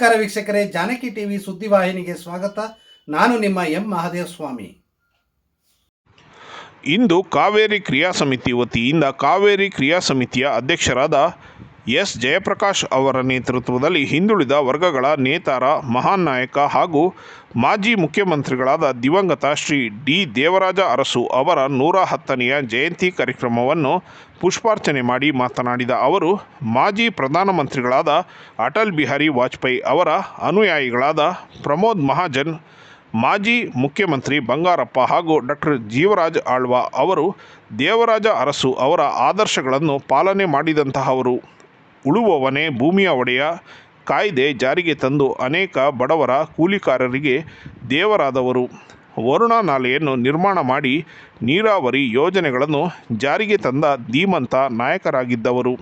ನಮಸ್ಕಾರ ವೀಕ್ಷಕರೇ, ಜಾನಕಿ ಟಿವಿ ಸುದ್ದಿವಾಹಿನಿಗೆ ಸ್ವಾಗತ. ನಾನು ನಿಮ್ಮ ಎಂ ಮಹಾದೇವ ಸ್ವಾಮಿ ಇಂದು ಕಾವೇರಿ ಕ್ರಿಯಾ ಸಮಿತಿ ವತಿಯಿಂದ ಕಾವೇರಿ ಕ್ರಿಯಾ ಸಮಿತಿಯ ಅಧ್ಯಕ್ಷರಾದ ಎಸ್. ಜಯಪ್ರಕಾಶ್ ಅವರ ನೇತೃತ್ವದಲ್ಲಿ ಹಿಂದುಳಿದ ವರ್ಗಗಳ ನೇತಾರ, ಮಹಾನ್ ನಾಯಕ ಹಾಗೂ ಮಾಜಿ ಮುಖ್ಯಮಂತ್ರಿಗಳಾದ ದಿವಂಗತ ಶ್ರೀ ಡಿ. ದೇವರಾಜ ಅರಸು ಅವರ ನೂರ ಹತ್ತನೆಯ ಜಯಂತಿ ಕಾರ್ಯಕ್ರಮವನ್ನು ಪುಷ್ಪಾರ್ಚನೆ ಮಾಡಿ ಮಾತನಾಡಿದ ಅವರು, ಮಾಜಿ ಪ್ರಧಾನಮಂತ್ರಿಗಳಾದ ಅಟಲ್ ಬಿಹಾರಿ ವಾಜಪೇಯಿ ಅವರ ಅನುಯಾಯಿಗಳಾದ ಪ್ರಮೋದ್ ಮಹಾಜನ್, ಮಾಜಿ ಮುಖ್ಯಮಂತ್ರಿ ಬಂಗಾರಪ್ಪ ಹಾಗೂ ಡಾಕ್ಟರ್ ಜೀವರಾಜ್ ಆಳ್ವ ಅವರು ದೇವರಾಜ ಅರಸು ಅವರ ಆದರ್ಶಗಳನ್ನು ಪಾಲನೆ ಮಾಡಿದಂತಹವರು. ಉಳುವವನೇ ಭೂಮಿಯ ಒಡೆಯ. ಕಾಯ್ದೆ ಜಾರಿಗೆ ತಂದು ಅನೇಕ ಬಡವರ ಕೂಲಿಕಾರರಿಗೆ ದೇವರಾದವರು. ವರುಣ ನಾಲೆಯನ್ನು ನಿರ್ಮಾಣ ಮಾಡಿ ನೀರಾವರಿ ಯೋಜನೆಗಳನ್ನು ಜಾರಿಗೆ ತಂದ ಧೀಮಂತ ನಾಯಕರಾಗಿದ್ದವರು.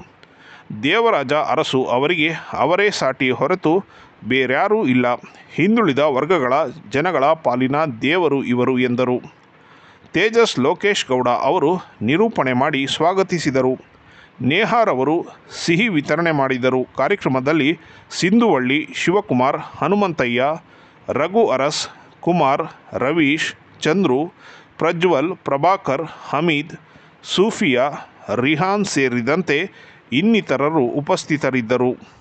ದೇವರಾಜ ಅರಸು ಅವರಿಗೆ ಅವರೇ ಸಾಟಿ ಹೊರತು ಬೇರ್ಯಾರೂ ಇಲ್ಲ. ಹಿಂದುಳಿದ ವರ್ಗಗಳ ಜನಗಳ ಪಾಲಿನ ದೇವರು ಇವರು ಎಂದರು. ತೇಜಸ್ ಲೋಕೇಶ್ ಗೌಡ ಅವರು ನಿರೂಪಣೆ ಮಾಡಿ ಸ್ವಾಗತಿಸಿದರು. ನೇಹಾರವರು ಸಿಹಿ ವಿತರಣೆ ಮಾಡಿದರು. ಕಾರ್ಯಕ್ರಮದಲ್ಲಿ ಸಿಂಧುವಳ್ಳಿ ಶಿವಕುಮಾರ್, ಹನುಮಂತಯ್ಯ, ರಘು ಅರಸ್, ಕುಮಾರ್, ರವೀಶ್, ಚಂದ್ರು, ಪ್ರಜ್ವಲ್, ಪ್ರಭಾಕರ್, ಹಮೀದ್, ಸೂಫಿಯಾ, ರಿಹಾನ್ ಸೇರಿದಂತೆ ಇನ್ನಿತರರು ಉಪಸ್ಥಿತರಿದ್ದರು.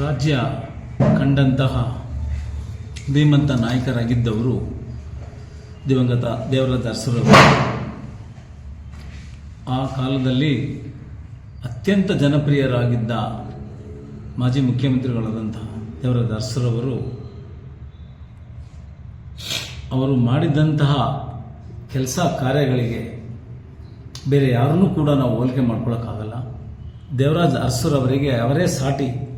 ರಾಜ್ಯ ಕಂಡಂತಹ ಧೀಮಂತ ನಾಯಕರಾಗಿದ್ದವರು ದಿವಂಗತ ದೇವರಾಜ ಅರಸರವರು. ಆ ಕಾಲದಲ್ಲಿ ಅತ್ಯಂತ ಜನಪ್ರಿಯರಾಗಿದ್ದ ಮಾಜಿ ಮುಖ್ಯಮಂತ್ರಿಗಳಾದಂತಹ ದೇವರಾಜ ಅರಸರವರು ಅವರು ಮಾಡಿದಂತಹ ಕೆಲಸ ಕಾರ್ಯಗಳಿಗೆ ಬೇರೆ ಯಾರನ್ನೂ ಕೂಡ ನಾವು ಹೋಲಿಕೆ ಮಾಡ್ಕೊಳ್ಳೋಕ್ಕಾಗಲ್ಲ ದೇವರಾಜ್ ಅರಸರವರಿಗೆ ಅವರೇ ಸಾಟಿ.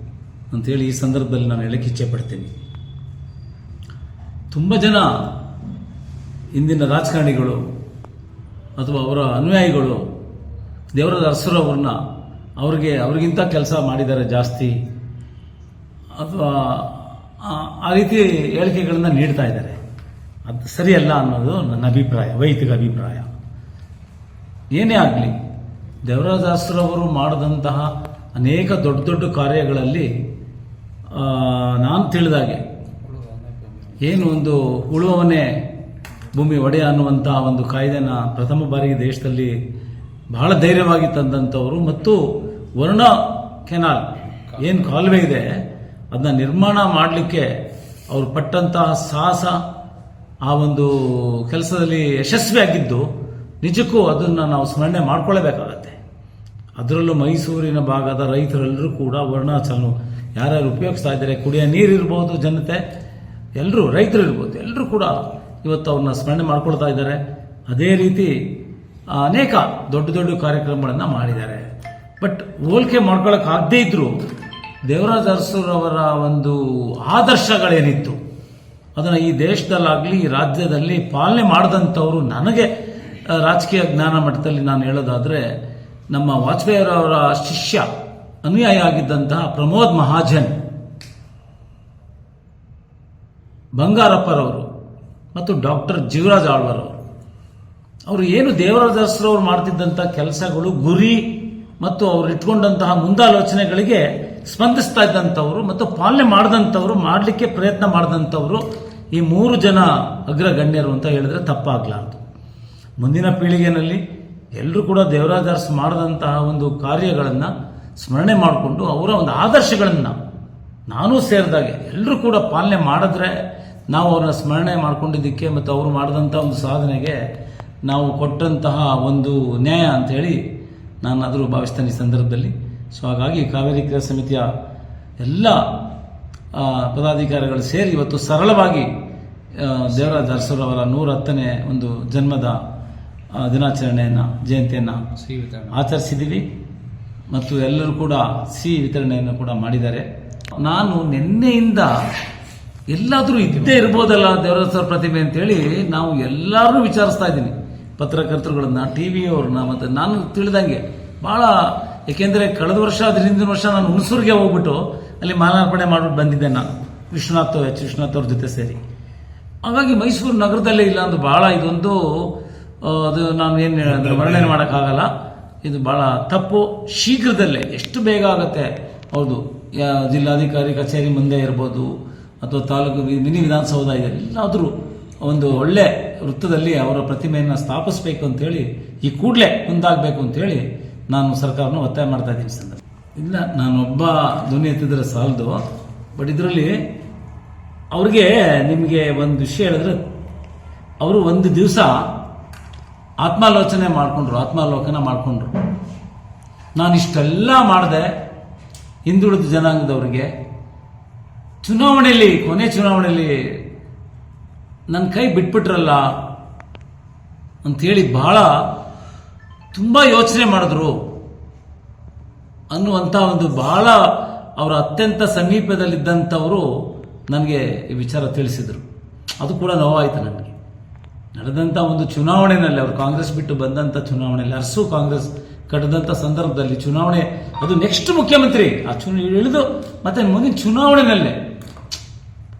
ಅಂತೇಳಿ ಈ ಸಂದರ್ಭದಲ್ಲಿ ನಾನು ಹೇಳಕ್ಕೆ ಇಚ್ಛೆ ಪಡ್ತೀನಿ ತುಂಬ ಜನ ಇಂದಿನ ರಾಜಕಾರಣಿಗಳು ಅಥವಾ ಅವರ ಅನುಯಾಯಿಗಳು ದೇವರಾಜ ಅರಸರವ್ರನ್ನ ಅವ್ರಿಗೆ ಅವ್ರಿಗಿಂತ ಕೆಲಸ ಮಾಡಿದ್ದಾರೆ ಜಾಸ್ತಿ ಅಥವಾ ಆ- ರೀತಿ ಹೇಳಿಕೆಗಳನ್ನು ನೀಡ್ತಾ ಇದ್ದಾರೆ. ಅದು ಸರಿಯಲ್ಲ ಅನ್ನೋದು ನನ್ನ ಅಭಿಪ್ರಾಯ, ವೈಯಕ್ತಿಕ ಅಭಿಪ್ರಾಯ. ಏನೇ ಆಗಲಿ, ದೇವರಾಜ ಅರಸರವರು ಮಾಡಿದಂತಹ ಅನೇಕ ದೊಡ್ಡ ದೊಡ್ಡ ಕಾರ್ಯಗಳಲ್ಲಿ ನಾನು ತಿಳಿದಾಗೆ. ಏನು ಒಂದು ಉಳುವವನೇ ಭೂಮಿ ಒಡೆಯ ಅನ್ನುವಂಥ ಒಂದು ಕಾಯ್ದೆನ ಪ್ರಥಮ ಬಾರಿಗೆ ದೇಶದಲ್ಲಿ ಬಹಳ ಧೈರ್ಯವಾಗಿ ತಂದಂಥವರು ಮತ್ತು ವರ್ಣ ಕೆನಾಲ್. ಏನು ಕಾಲುವೆ ಇದೆ ಅದನ್ನ ನಿರ್ಮಾಣ ಮಾಡಲಿಕ್ಕೆ ಅವರು ಪಟ್ಟಂತಹ ಸಾಹಸ ಆ ಒಂದು ಕೆಲಸದಲ್ಲಿ ಯಶಸ್ವಿಯಾಗಿದ್ದು ನಿಜಕ್ಕೂ ಅದನ್ನು ನಾವು ಸ್ಮರಣೆ ಮಾಡ್ಕೊಳ್ಳೇಬೇಕಾಗತ್ತೆ ಅದರಲ್ಲೂ ಮೈಸೂರಿನ ಭಾಗದ ರೈತರೆಲ್ಲರೂ ಕೂಡ ವರ್ಣಾಚಲನು. ಯಾರ್ಯಾರು ಉಪಯೋಗಿಸ್ತಾ ಇದ್ದಾರೆ, ಕುಡಿಯೋ ನೀರು ಇರ್ಬೋದು ಜನತೆ ಎಲ್ಲರೂ ರೈತರು ಇರ್ಬೋದು ಎಲ್ಲರೂ ಕೂಡ ಇವತ್ತು ಅವ್ರನ್ನ ಸ್ಮರಣೆ ಮಾಡ್ಕೊಳ್ತಾ ಇದ್ದಾರೆ. ಅದೇ ರೀತಿ ಅನೇಕ ದೊಡ್ಡ ದೊಡ್ಡ ಕಾರ್ಯಕ್ರಮಗಳನ್ನು ಮಾಡಿದ್ದಾರೆ. ಬಟ್ ಹೋಲಿಕೆ ಆಗದೇ ಇದ್ದರೂ ದೇವರಾಜ ಅರಸುರವರ ಒಂದು ಆದರ್ಶಗಳೇನಿತ್ತು? ಅದನ್ನು ಈ ದೇಶದಲ್ಲಾಗಲಿ, ಈ ರಾಜ್ಯದಲ್ಲಿ ಪಾಲನೆ ಮಾಡಿದಂಥವ್ರು ನನಗೆ ರಾಜಕೀಯ ಜ್ಞಾನ ಮಟ್ಟದಲ್ಲಿ ನಾನು ಹೇಳೋದಾದರೆ, ನಮ್ಮ ವಾಜಪೇಯಿಯವರ ಶಿಷ್ಯ ಅನುಯಾಯಿ ಆಗಿದ್ದಂತಹ ಪ್ರಮೋದ್ ಮಹಾಜನ್, ಬಂಗಾರಪ್ಪರವರು ಮತ್ತು ಡಾಕ್ಟರ್ ಜೀವರಾಜ್ ಆಳ್ವರವರು. ಅವರು ಏನು ದೇವರಾಜಸ್ರವರು ಮಾಡ್ತಿದ್ದಂಥ ಕೆಲಸಗಳು, ಗುರಿ ಮತ್ತು ಅವರು ಇಟ್ಕೊಂಡಂತಹ ಮುಂದಾಲೋಚನೆಗಳಿಗೆ ಸ್ಪಂದಿಸ್ತಾ ಇದ್ದಂಥವ್ರು ಮತ್ತು ಪಾಲನೆ ಮಾಡಿದಂಥವ್ರು, ಮಾಡಲಿಕ್ಕೆ ಪ್ರಯತ್ನ ಮಾಡಿದಂಥವ್ರು ಈ ಮೂರು ಜನ ಅಗ್ರಗಣ್ಯರು ಅಂತ ಹೇಳಿದ್ರೆ ತಪ್ಪಾಗಲಾರ್ದು ಮುಂದಿನ ಪೀಳಿಗೆಯಲ್ಲಿ ಎಲ್ಲರೂ ಕೂಡ ದೇವರಾಜ ಅರಸು ಮಾಡಿದಂತಹ ಒಂದು ಕಾರ್ಯಗಳನ್ನು ಸ್ಮರಣೆ ಮಾಡಿಕೊಂಡು ಅವರ ಒಂದು ಆದರ್ಶಗಳನ್ನು ನಾನು ಸೇರಿದಾಗೆ ಎಲ್ಲರೂ ಕೂಡ ಪಾಲನೆ ಮಾಡಿದ್ರೆ ನಾವು ಅವ್ರನ್ನ ಸ್ಮರಣೆ ಮಾಡ್ಕೊಂಡಿದ್ದಕ್ಕೆ ಮತ್ತು ಅವರು ಮಾಡಿದಂಥ ಒಂದು ಸಾಧನೆಗೆ ನಾವು ಕೊಟ್ಟಂತಹ ಒಂದು ನ್ಯಾಯ ಅಂತ ಹೇಳಿ ನಾನು ಆದರೂ ಭಾವಿಸ್ತೇನೆ ಈ ಸಂದರ್ಭದಲ್ಲಿ. ಸೊ ಹಾಗಾಗಿ ಕಾವೇರಿ ಕ್ರಿಯಾ ಸಮಿತಿಯ ಎಲ್ಲ ಪದಾಧಿಕಾರಿಗಳು ಸೇರಿ ಇವತ್ತು ಸರಳವಾಗಿ ದೇವರಾಜ ಅರಸರವರ ನೂರ ಹತ್ತನೇ ಒಂದು ಜನ್ಮದ ದಿನಾಚರಣೆಯನ್ನು ಜಯಂತಿಯನ್ನು ಆಚರಿಸಿದ್ದೀವಿ. ಮತ್ತು ಎಲ್ಲರೂ ಕೂಡ ಸಿಹಿ ವಿತರಣೆಯನ್ನು ಕೂಡ ಮಾಡಿದ್ದಾರೆ. ನಾನು ನಿನ್ನೆಯಿಂದ ಎಲ್ಲಾದರೂ ಇದ್ದೇ ಇರ್ಬೋದಲ್ಲ ದೇವರಸರ ಪ್ರತಿಭೆ ಅಂತೇಳಿ ನಾವು ಎಲ್ಲರೂ ವಿಚಾರಿಸ್ತಾ ಇದ್ದೀನಿ. ಪತ್ರಕರ್ತರುಗಳನ್ನ ಟಿ ವಿಯವ್ರನ್ನ ಮತ್ತು ನಾನು ತಿಳಿದಂಗೆ ಭಾಳ ಏಕೆಂದರೆ ಕಳೆದ ವರ್ಷ ಅದ್ರ ವರ್ಷ ನಾನು ಹುಣಸೂರಿಗೆ ಹೋಗ್ಬಿಟ್ಟು ಅಲ್ಲಿ ಮಾಲಾರ್ಪಣೆ ಮಾಡಿಬಿಟ್ಟು ಬಂದಿದ್ದೆ ನಾನು. ವಿಶ್ವನಾಥ್ ಎಚ್. ವಿಶ್ವನಾಥ್ ಅವ್ರ ಜೊತೆ ಸೇರಿ. ಹಾಗಾಗಿ ಮೈಸೂರು ನಗರದಲ್ಲೇ ಇಲ್ಲ ಅಂದ್ರೆ ಬಹಳ ಇದೊಂದು ಅದು ನಾನು ಏನು ವರ್ಣನೆ ಮಾಡೋಕ್ಕಾಗಲ್ಲ. ಇದು ಬಹಳ ತಪ್ಪು. ಶೀಘ್ರದಲ್ಲೇ, ಎಷ್ಟು ಬೇಗ ಆಗುತ್ತೆ? ಹೌದು ಜಿಲ್ಲಾಧಿಕಾರಿ ಕಚೇರಿ ಮುಂದೆ ಇರ್ಬೋದು, ಅಥವಾ ತಾಲೂಕು ಮಿನಿ ವಿಧಾನಸೌಧ ಇದೆ, ಎಲ್ಲಾದರೂ ಒಂದು ಒಳ್ಳೆ ವೃತ್ತದಲ್ಲಿ ಅವರ ಪ್ರತಿಮೆಯನ್ನು ಸ್ಥಾಪಿಸಬೇಕು ಅಂತೇಳಿ, ಈ ಕೂಡಲೇ ಮುಂದಾಗಬೇಕು ಅಂತೇಳಿ ನಾನು ಸರ್ಕಾರನ ಒತ್ತಾಯ ಮಾಡ್ತಾ ಇದ್ದೀನಿ ಸರ್ ಇಲ್ಲ, ನಾನೊಬ್ಬ ಧ್ವನಿ ಎತ್ತಿದ್ರೆ ಸಾಲದು, ಬಟ್ ಇದರಲ್ಲಿ ಅವ್ರಿಗೆ ನಿಮಗೆ ಒಂದು ವಿಷಯ ಹೇಳಿದ್ರೆ, ಅವರು ಒಂದು ದಿವಸ ಆತ್ಮಾಲೋಚನೆ ಮಾಡಿಕೊಂಡ್ರು, ಆತ್ಮಾಲೋಕನ ಮಾಡಿಕೊಂಡ್ರು. ನಾನು ಇಷ್ಟೆಲ್ಲ ಮಾಡಿದೆ ಹಿಂದುಳಿದ ಜನಾಂಗದವರಿಗೆ. ಚುನಾವಣೆಯಲ್ಲಿ, ಕೊನೆ ಚುನಾವಣೆಯಲ್ಲಿ ನನ್ನ ಕೈ ಬಿಟ್ಬಿಟ್ರಲ್ಲ ಅಂಥೇಳಿ ಬಹಳ ತುಂಬ ಯೋಚನೆ ಮಾಡಿದ್ರು. ಅನ್ನುವಂಥ ಒಂದು ಬಹಳ ಅವರ ಅತ್ಯಂತ ಸಮೀಪದಲ್ಲಿದ್ದಂಥವರು ನನಗೆ ಈ ವಿಚಾರ ತಿಳಿಸಿದರು. ಅದು ಕೂಡ ನೋವಾಯಿತು ನನಗೆ. ನಡೆದಂಥ ಒಂದು ಚುನಾವಣೆಯಲ್ಲಿ ಅವರು ಕಾಂಗ್ರೆಸ್ ಬಿಟ್ಟು ಬಂದಂಥ ಚುನಾವಣೆಯಲ್ಲಿ ಅರಸು ಕಾಂಗ್ರೆಸ್ ಕಟ್ಟದಂಥ ಸಂದರ್ಭದಲ್ಲಿ ಚುನಾವಣೆ, ಅದು ನೆಕ್ಸ್ಟ್ ಮುಖ್ಯಮಂತ್ರಿ, ಆ ಚುನ, ಇಳಿದು ಮತ್ತೆ ಮುಂದಿನ ಚುನಾವಣೆಯಲ್ಲೇ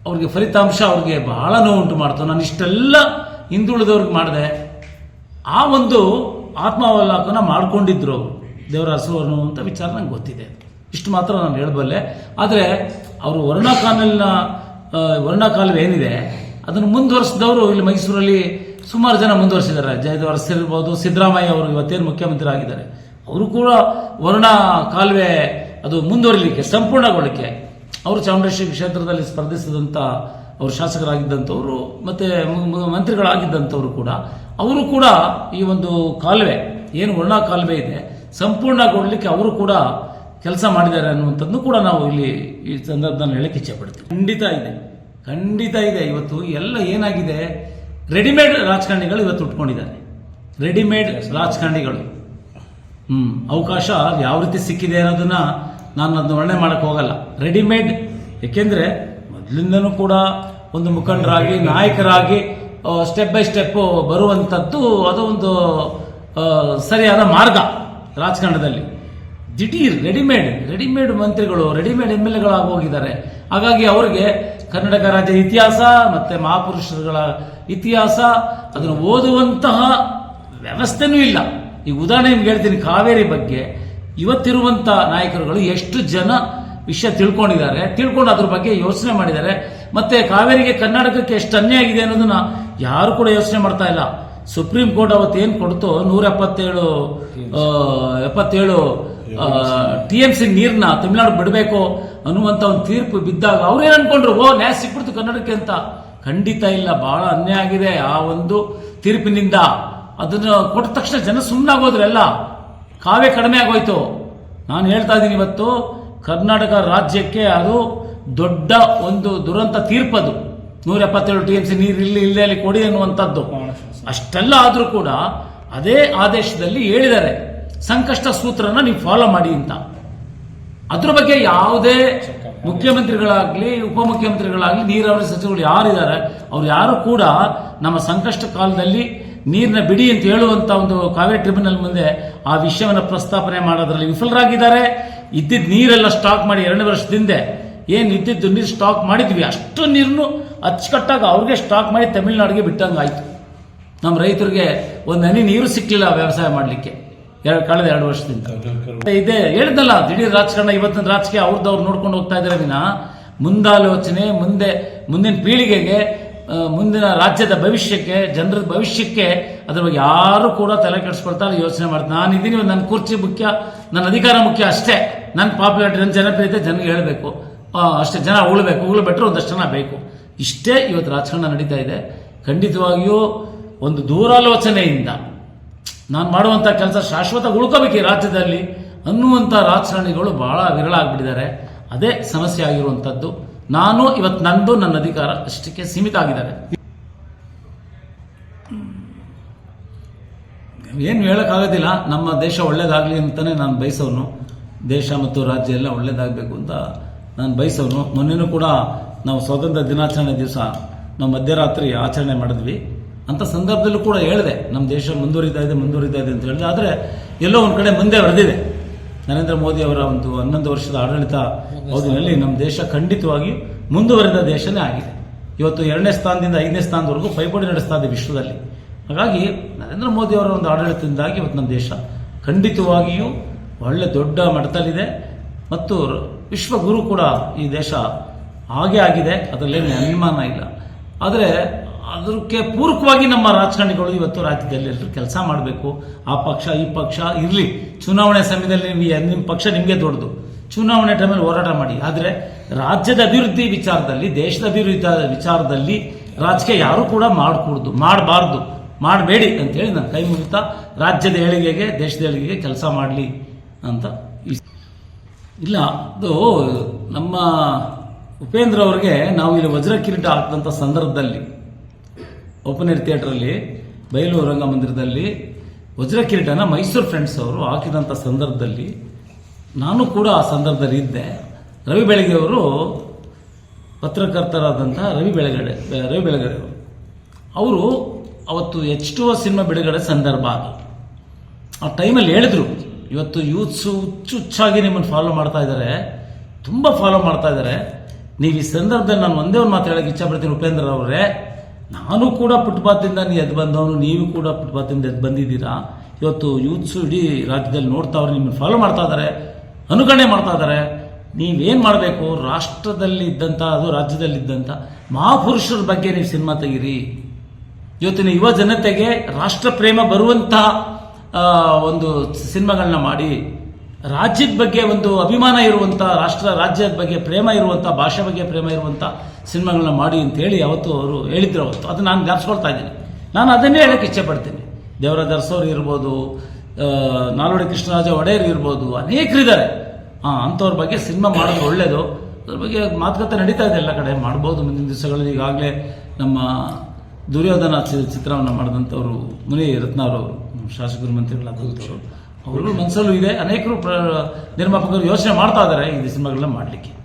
ಅವ್ರಿಗೆ ಫಲಿತಾಂಶ ಅವ್ರಿಗೆ ಬಹಳ ನೋವುಂಟು ಮಾಡ್ತು. ನಾನು ಇಷ್ಟೆಲ್ಲ ಹಿಂದುಳಿದವ್ರಿಗೆ ಮಾಡಿದೆ. ಆ ಒಂದು ಆತ್ಮಾವಲಾಕನ ಮಾಡ್ಕೊಂಡಿದ್ರು ಅವರು. ದೇವರ ಹಸು ಅಂತ ವಿಚಾರ ನಂಗೆ ಗೊತ್ತಿದೆ. ಇಷ್ಟು ಮಾತ್ರ ನಾನು ಹೇಳಬಲ್ಲೆ. ಆದರೆ ಅವರು ವರ್ಣ ಕಾನಲ್ನ ವರ್ಣ ಕಾಲುವೆ ಏನಿದೆ ಅದನ್ನು ಮುಂದುವರಿಸಿದವರು ಇಲ್ಲಿ ಮೈಸೂರಲ್ಲಿ ಸುಮಾರು ಜನ ಮುಂದುವರಿಸಿದ್ದಾರೆ. ಜಯದೇವ ಇರ್ಬೋದು ಸಿದ್ದರಾಮಯ್ಯ ಅವರು ಇವತ್ತೇನು ಮುಖ್ಯಮಂತ್ರಿ ಆಗಿದ್ದಾರೆ ಅವರು ಕೂಡ ವರುಣ ಕಾಲುವೆ ಅದು ಮುಂದುವರಿಲಿಕ್ಕೆ ಸಂಪೂರ್ಣಗೊಳ್ಳಕ್ಕೆ ಅವರು ಚಾಮುಂಡೇಶ್ವರಿ ಕ್ಷೇತ್ರದಲ್ಲಿ ಸ್ಪರ್ಧಿಸಿದಂಥ ಅವರು ಶಾಸಕರಾಗಿದ್ದಂಥವರು, ಮತ್ತೆ ಮಂತ್ರಿಗಳಾಗಿದ್ದಂಥವರು ಕೂಡ, ಅವರು ಕೂಡ ಈ ಒಂದು ಕಾಲುವೆ, ಏನು ವರ್ಣ ಕಾಲುವೆ ಇದೆ, ಸಂಪೂರ್ಣಗೊಳ್ಳಲಿಕ್ಕೆ ಅವರು ಕೂಡ ಕೆಲಸ ಮಾಡಿದ್ದಾರೆ ಅನ್ನುವಂಥದ್ದು ಕೂಡ ನಾವು ಇಲ್ಲಿ ಈ ಸಂದರ್ಭದಲ್ಲಿ ಹೇಳಕ್ಕೆ ಇಚ್ಛೆ ಪಡ್ತೀವಿ ಖಂಡಿತ ಇದೆ. ಖಂಡಿತ ಇದೆ. ಇವತ್ತು ಎಲ್ಲ ಏನಾಗಿದೆ? ರೆಡಿಮೇಡ್ ರಾಜಕಾರಣಿಗಳು ಇವತ್ತು ಉಟ್ಕೊಂಡಿದ್ದಾರೆ. ರೆಡಿಮೇಡ್ ರಾಜಕಾರಣಿಗಳು. ಹ್ಮ್ ಅವಕಾಶ ಯಾವ ರೀತಿ ಸಿಕ್ಕಿದೆ ಅನ್ನೋದನ್ನ ನಾನು ಅದನ್ನ ವರ್ಣನೆ ಮಾಡಕ್ ಹೋಗಲ್ಲ. ರೆಡಿಮೇಡ್ ಯಾಕೆಂದ್ರೆ ಮೊದಲಿಂದನೂ ಕೂಡ ಒಂದು ಮುಖಂಡರಾಗಿ ನಾಯಕರಾಗಿ ಸ್ಟೆಪ್ ಬೈ ಸ್ಟೆಪ್ ಬರುವಂಥದ್ದು ಅದು ಒಂದು ಸರಿಯಾದ ಮಾರ್ಗ ರಾಜಕಾರಣದಲ್ಲಿ. ದಿಢೀರ್ ರೆಡಿಮೇಡ್ ರೆಡಿಮೇಡ್ ಮಂತ್ರಿಗಳು ರೆಡಿಮೇಡ್ ಎಂ ಎಲ್ ಎಗಳಾಗಿ ಹೋಗಿದ್ದಾರೆ ಹಾಗಾಗಿ ಅವರಿಗೆ ಕರ್ನಾಟಕ ರಾಜ್ಯದ ಇತಿಹಾಸ ಮತ್ತೆ ಮಹಾಪುರುಷರುಗಳ ಇತಿಹಾಸ ಅದನ್ನು ಓದುವಂತಹ ವ್ಯವಸ್ಥೆನೂ ಇಲ್ಲ. ಈ ಉದಾಹರಣೆ ನಿಮ್ಗೆ ಹೇಳ್ತೀನಿ ಕಾವೇರಿ ಬಗ್ಗೆ. ಇವತ್ತಿರುವಂಥ ನಾಯಕರುಗಳು ಎಷ್ಟು ಜನ ವಿಷಯ ತಿಳ್ಕೊಂಡಿದ್ದಾರೆ ತಿಳ್ಕೊಂಡು ಅದ್ರ ಬಗ್ಗೆ ಯೋಚನೆ ಮಾಡಿದ್ದಾರೆ. ಮತ್ತೆ ಕಾವೇರಿಗೆ ಕರ್ನಾಟಕಕ್ಕೆ ಎಷ್ಟು ಅನ್ಯಾಯ ಆಗಿದೆ ಅನ್ನೋದನ್ನ ಯಾರು ಕೂಡ ಯೋಚನೆ ಮಾಡ್ತಾ ಇಲ್ಲ. ಸುಪ್ರೀಂ ಕೋರ್ಟ್ ಅವತ್ತು ಏನು ಕೊಡ್ತೋ ನೂರ ಎಪ್ಪತ್ತೇಳು ಎಪ್ಪತ್ತೇಳು ಟಿ ಎಂ ಸಿ ನೀರ್ನ ತಮಿಳ್ನಾಡು ಬಿಡಬೇಕು ಅನ್ನುವಂತ ಒಂದು ತೀರ್ಪು ಬಿದ್ದಾಗ ಅವ್ರೇನ್ ಅನ್ಕೊಂಡ್ರು ಓ ನ್ಯಾಯ ಸಿಕ್ಬಿಡ್ತು ಕನ್ನಡಕ್ಕೆ ಅಂತ. ಖಂಡಿತ ಇಲ್ಲ ಬಹಳ ಅನ್ಯಾಯ ಆಗಿದೆ ಆ ಒಂದು ತೀರ್ಪಿನಿಂದ. ಅದನ್ನ ಕೊಟ್ಟ ತಕ್ಷಣ ಜನ ಸುಮ್ಮನಾಗೋದ್ರೆಲ್ಲ ಕಾವೇ ಕಡಿಮೆ ಆಗೋಯ್ತು. ನಾನು ಹೇಳ್ತಾ ಇದ್ದೀನಿ ಇವತ್ತು ಕರ್ನಾಟಕ ರಾಜ್ಯಕ್ಕೆ ಅದು ದೊಡ್ಡ ಒಂದು ದುರಂತ ತೀರ್ಪದು. ನೂರ ಎಪ್ಪತ್ತೇಳು ಟಿ ಎಂ ಸಿ ನೀರು ಇಲ್ಲಿ ಇಲ್ಲೇ ಅಲ್ಲಿ ಕೊಡಿ ಅನ್ನುವಂಥದ್ದು. ಅಷ್ಟೆಲ್ಲ ಆದರೂ ಕೂಡ ಅದೇ ಆದೇಶದಲ್ಲಿ ಹೇಳಿದ್ದಾರೆ. ಸಂಕಷ್ಟ ಸೂತ್ರನ ನೀವು ಫಾಲೋ ಮಾಡಿ ಅಂತ. ಅದ್ರ ಬಗ್ಗೆ ಯಾವುದೇ ಮುಖ್ಯಮಂತ್ರಿಗಳಾಗ್ಲಿ, ಉಪಮುಖ್ಯಮಂತ್ರಿಗಳಾಗ್ಲಿ, ನೀರಾವರಿ ಸಚಿವರು ಯಾರಿದ್ದಾರೆ, ಅವ್ರು ಯಾರು ಕೂಡ ನಮ್ಮ ಸಂಕಷ್ಟ ಕಾಲದಲ್ಲಿ ನೀರಿನ ಬಿಡಿ ಅಂತ ಹೇಳುವಂತ ಒಂದು ಕಾವೇರಿ ಟ್ರಿಬ್ಯುನಲ್ ಮುಂದೆ ಆ ವಿಷಯವನ್ನು ಪ್ರಸ್ತಾಪನೆ ಮಾಡೋದ್ರಲ್ಲಿ ವಿಫಲರಾಗಿದ್ದಾರೆ. ಇದ್ದಿದ್ದ ನೀರೆಲ್ಲ ಸ್ಟಾಕ್ ಮಾಡಿ ಎರಡು ವರ್ಷದಿಂದ ಏನ್ ಇದ್ದಿದ್ದು ನೀರು ಸ್ಟಾಕ್ ಮಾಡಿದ್ವಿ. ಅಷ್ಟು ನೀರನ್ನು ಅಚ್ಚುಕಟ್ಟಾಗಿ ಅವ್ರಿಗೆ ಸ್ಟಾಕ್ ಮಾಡಿ ತಮಿಳುನಾಡಿಗೆ ಬಿಟ್ಟಂಗಾಯ್ತು. ನಮ್ಮ ರೈತರಿಗೆ ಒಂದು ಹನಿ ನೀರು ಸಿಕ್ಕಲಿಲ್ಲ ವ್ಯವಸಾಯ ಮಾಡಲಿಕ್ಕೆ. ಎರಡು ಕಳೆದ ಎರಡು ವರ್ಷದಿಂದ. ಇದೆ ಹೇಳಿದಲ್ಲ ದಿಢೀರ್ ರಾಜಕಾರಣ ಇವತ್ತಿನ ರಾಜಕೀಯ ಅವ್ರದ್ದು ಅವ್ರು ನೋಡ್ಕೊಂಡು ಹೋಗ್ತಾ ಇದ್ದಾರೆ ದಿನ ಮುಂದಾಲೋಚನೆ, ಮುಂದೆ, ಮುಂದಿನ ಪೀಳಿಗೆಗೆ ಮುಂದಿನ ರಾಜ್ಯದ ಭವಿಷ್ಯಕ್ಕೆ, ಜನರ ಭವಿಷ್ಯಕ್ಕೆ ಅದ್ರ ಬಗ್ಗೆ ಯಾರು ಕೂಡ ತಲೆ ಕೆಡಿಸ್ಕೊಳ್ತಾ ಯೋಚನೆ ಮಾಡ್ತಾರೆ ನಾನು ಇದೀನಿ ನನ್ನ ಕುರ್ಚಿ ಮುಖ್ಯ, ನನ್ನ ಅಧಿಕಾರ ಮುಖ್ಯ ಅಷ್ಟೇ. ನನ್ನ ಪಾಪ್ಯುಲಾರಿಟಿ ನನ್ನ ಜನಪ್ರಿಯತೆ ಜನರಿಗೆ ಹೇಳಬೇಕು. ಅಷ್ಟೇ, ಜನ ಉಳ್ಬೇಕು. ಉಳ್ಬಿಟ್ರೆ ಒಂದಷ್ಟು ಜನ ಬೇಕು. ಇಷ್ಟೇ ಇವತ್ತು ರಾಜಕಾರಣ ನಡೀತಾ ಇದೆ. ಖಂಡಿತವಾಗಿಯೂ ಒಂದು ದೂರಾಲೋಚನೆಯಿಂದ ನಾನು ಮಾಡುವಂಥ ಕೆಲಸ ಶಾಶ್ವತ ಉಳ್ಕೋಬೇಕು ಈ ರಾಜ್ಯದಲ್ಲಿ ಅನ್ನುವಂಥ ರಾಜಕಾರಣಿಗಳು ಬಹಳ ವಿರಳ ಆಗಿಬಿಟ್ಟಿದ್ದಾರೆ ಅದೇ ಸಮಸ್ಯೆ ಆಗಿರುವಂಥದ್ದು ನಾನು ಇವತ್ತು ನಂದು ನನ್ನ ಅಧಿಕಾರ ಅಷ್ಟಕ್ಕೆ ಸೀಮಿತ ಆಗಿದ್ದಾರೆ ಏನು ಹೇಳೋಕ್ಕಾಗೋದಿಲ್ಲ. ನಮ್ಮ ದೇಶ ಒಳ್ಳೇದಾಗಲಿ ಅಂತಲೇ ನಾನು ಬಯಸೋನು. ದೇಶ ಮತ್ತು ರಾಜ್ಯ ಎಲ್ಲ ಒಳ್ಳೇದಾಗಬೇಕು ಅಂತ ನಾನು ಬಯಸೋನು. ಮೊನ್ನೆನೂ ಕೂಡ ನಾವು ಸ್ವಾತಂತ್ರ್ಯ ದಿನಾಚರಣೆ ದಿವಸ ನಾವು ಮಧ್ಯರಾತ್ರಿ ಆಚರಣೆ ಮಾಡಿದ್ವಿ. ಅಂತ ಸಂದರ್ಭದಲ್ಲೂ ಕೂಡ ಹೇಳಿದೆ. ನಮ್ಮ ದೇಶ ಮುಂದುವರಿತಾ ಇದೆ ಮುಂದುವರಿತಾ ಇದೆ ಅಂತ ಹೇಳಿದೆ. ಆದರೆ ಎಲ್ಲೋ ಒಂದು ಕಡೆ ಮುಂದೆ ಹೊಡೆದಿದೆ ನರೇಂದ್ರ ಮೋದಿ ಅವರ ಒಂದು ಹನ್ನೊಂದು ವರ್ಷದ ಆಡಳಿತ ಅವಧಿನಲ್ಲಿ ನಮ್ಮ ದೇಶ ಖಂಡಿತವಾಗಿ ಮುಂದುವರಿದ ದೇಶನೇ ಆಗಿದೆ. ಇವತ್ತು ಎರಡನೇ ಸ್ಥಾನದಿಂದ ಐದನೇ ಸ್ಥಾನದವರೆಗೂ ಪೈಪೋಟಿ ನಡೆಸ್ತಾ ಇದೆ ವಿಶ್ವದಲ್ಲಿ. ಹಾಗಾಗಿ ನರೇಂದ್ರ ಮೋದಿ ಅವರ ಒಂದು ಆಡಳಿತದಿಂದಾಗಿ ಇವತ್ತು ನಮ್ಮ ದೇಶ ಖಂಡಿತವಾಗಿಯೂ ಒಳ್ಳೆ ದೊಡ್ಡ ಮಟ್ಟದಲ್ಲಿದೆ. ಮತ್ತು ವಿಶ್ವ ಗುರು ಕೂಡ ಈ ದೇಶ ಹಾಗೆ ಆಗಿದೆ. ಅದರಲ್ಲೇನು ಅನುಮಾನ ಇಲ್ಲ. ಆದರೆ ಅದಕ್ಕೆ ಪೂರಕವಾಗಿ ನಮ್ಮ ರಾಜಕಾರಣಿಗಳು ಇವತ್ತು ರಾಜ್ಯದಲ್ಲಿ ಎಲ್ಲರೂ ಕೆಲಸ ಮಾಡಬೇಕು. ಆ ಪಕ್ಷ, ಈ ಪಕ್ಷ ಇರಲಿ. ಚುನಾವಣೆ ಸಮಯದಲ್ಲಿ ನೀವು ನಿಮ್ಮ ಪಕ್ಷ ನಿಮಗೆ ದೊಡ್ಡದು. ಚುನಾವಣೆ ಟೈಮಲ್ಲಿ ಹೋರಾಟ ಮಾಡಿ. ಆದರೆ ರಾಜ್ಯದ ಅಭಿವೃದ್ಧಿ ವಿಚಾರದಲ್ಲಿ, ದೇಶದ ಅಭಿವೃದ್ಧಿ ವಿಚಾರದಲ್ಲಿ ರಾಜಕೀಯ ಯಾರು ಕೂಡ ಮಾಡಕೂಡ್ದು, ಮಾಡಬಾರ್ದು. ಮಾಡಬೇಡಿ ಅಂತೇಳಿ ನಾನು ಕೈ ಮುಗಿತಾ ರಾಜ್ಯದ ಏಳಿಗೆಗೆ, ದೇಶದ ಏಳಿಗೆಗೆ ಕೆಲಸ ಮಾಡಲಿ ಅಂತ ಇಲ್ಲ, ಅದು ನಮ್ಮ ಉಪೇಂದ್ರ ಅವ್ರಿಗೆ ನಾವು ಇಲ್ಲಿ ವಜ್ರ ಕಿರೀಟ ಹಾಕಿದಂಥ ಸಂದರ್ಭದಲ್ಲಿ ಓಪನ್ ಏರ್ ಥಿಯೇಟ್ರಲ್ಲಿ ಬಯಲು ರಂಗಮಂದಿರದಲ್ಲಿ ವಜ್ರ ಕಿರೀಟನ ಮೈಸೂರು ಫ್ರೆಂಡ್ಸ್ ಅವರು ಹಾಕಿದಂಥ ಸಂದರ್ಭದಲ್ಲಿ ನಾನು ಕೂಡ ಆ ಸಂದರ್ಭದಲ್ಲಿ ಇದ್ದೆ. ರವಿ ಬೆಳಗ್ಗೆ ಅವರು ಪತ್ರಕರ್ತರಾದಂಥ ರವಿ ಬೆಳಗಡೆ ರವಿ ಬೆಳಗಡೆ ಅವರು. ಅವರು ಅವತ್ತು ಎಚ್ ಟು ಸಿನಿಮಾ ಬಿಡುಗಡೆ ಸಂದರ್ಭ ಅದು. ಆ ಟೈಮಲ್ಲಿ ಹೇಳಿದ್ರು, ಇವತ್ತು ಯೂತ್ಸು ಹುಚ್ಚು ಹುಚ್ಚಾಗಿ ನಿಮ್ಮನ್ನು ಫಾಲೋ ಮಾಡ್ತಾ ಇದ್ದಾರೆ ತುಂಬ ಫಾಲೋ ಮಾಡ್ತಾ ಇದ್ದಾರೆ ನೀವು ಈ ಸಂದರ್ಭದಲ್ಲಿ ನಾನು ಒಂದೇ ಒಂದು ಮಾತು ಹೇಳೋಕ್ಕೆ ಇಚ್ಛಪಡ್ತೀನಿ ಉಪೇಂದ್ರ ಅವರೇ. ನಾನು ಕೂಡ ಫುಟ್ಪಾತಿಂದ ಎದ್ದು ಬಂದವನು, ನೀವು ಕೂಡ ಫುಟ್ಪಾತಿಂದ ಎದ್ದು ಬಂದಿದ್ದೀರಾ? ಇವತ್ತು ಯೂತ್ಸು ಇಡೀ ರಾಜ್ಯದಲ್ಲಿ ನೋಡ್ತಾವ್ರೆ, ನಿಮ್ಮನ್ನು ಫಾಲೋ ಮಾಡ್ತಾ ಇದ್ದಾರೆ ಅನುಕರಣೆ ಮಾಡ್ತಾ ಇದ್ದಾರೆ ನೀವೇನು ಮಾಡಬೇಕು? ರಾಷ್ಟ್ರದಲ್ಲಿ ಇದ್ದಂಥ ಅದು ರಾಜ್ಯದಲ್ಲಿ ಇದ್ದಂಥ ಮಹಾಪುರುಷರ ಬಗ್ಗೆ ನೀವು ಸಿನಿಮಾ ತೆಗೀರಿ. ಇವತ್ತಿನ ಯುವ ಜನತೆಗೆ ರಾಷ್ಟ್ರ ಪ್ರೇಮ ಬರುವಂತಹ ಒಂದು ಸಿನಿಮಾಗಳನ್ನ ಮಾಡಿ. ರಾಜ್ಯದ ಬಗ್ಗೆ ಒಂದು ಅಭಿಮಾನ ಇರುವಂಥ ರಾಷ್ಟ್ರ ರಾಜ್ಯದ ಬಗ್ಗೆ ಪ್ರೇಮ ಇರುವಂಥ ಭಾಷೆ ಬಗ್ಗೆ ಪ್ರೇಮ ಇರುವಂಥ ಸಿನಿಮಾಗಳನ್ನ ಮಾಡಿ ಅಂತ ಹೇಳಿ ಅವತ್ತು ಅವರು ಹೇಳಿದ್ರು ಅವತ್ತು. ಅದು ನಾನು ಜ್ಞಾಪಿಸ್ಕೊಳ್ತಾ ಇದ್ದೀನಿ. ನಾನು ಅದನ್ನೇ ಹೇಳಕ್ಕೆ ಇಚ್ಛೆ ಪಡ್ತೀನಿ ದೇವರಾಜ ಅರಸೋರು ಇರ್ಬೋದು ನಾಲ್ವಡಿ ಕೃಷ್ಣರಾಜ ಒಡೆಯರ್ ಇರ್ಬೋದು ಅನೇಕರಿದ್ದಾರೆ ಹಾಂ ಅಂಥವ್ರ ಬಗ್ಗೆ ಸಿನಿಮಾ ಮಾಡೋದು ಒಳ್ಳೆಯದು ಅದ್ರ ಬಗ್ಗೆ ಮಾತುಕತೆ ನಡೀತಾ ಇದೆ ಎಲ್ಲ ಕಡೆ. ಮಾಡ್ಬೋದು ಮುಂದಿನ ದಿವಸಗಳಲ್ಲಿ. ಈಗಾಗಲೇ ನಮ್ಮ ದುರ್ಯೋಧನ ಚಿತ್ರವನ್ನು ಮಾಡಿದಂಥವ್ರು ಮುನಿ ರತ್ನಾರವರು ಶಾಸಕರು, ಮಂತ್ರಿಗಳಾದಂಥವ್ರು. ಅವರು ಮನಸ್ಸಲ್ಲೂ ಇದೆ. ಅನೇಕರು ನಿರ್ಮಾಪಕರು ಯೋಚನೆ ಮಾಡ್ತಾ ಇದ್ದಾರೆ ಈ ಸಿನಿಮಾಗಳನ್ನ ಮಾಡಲಿಕ್ಕೆ.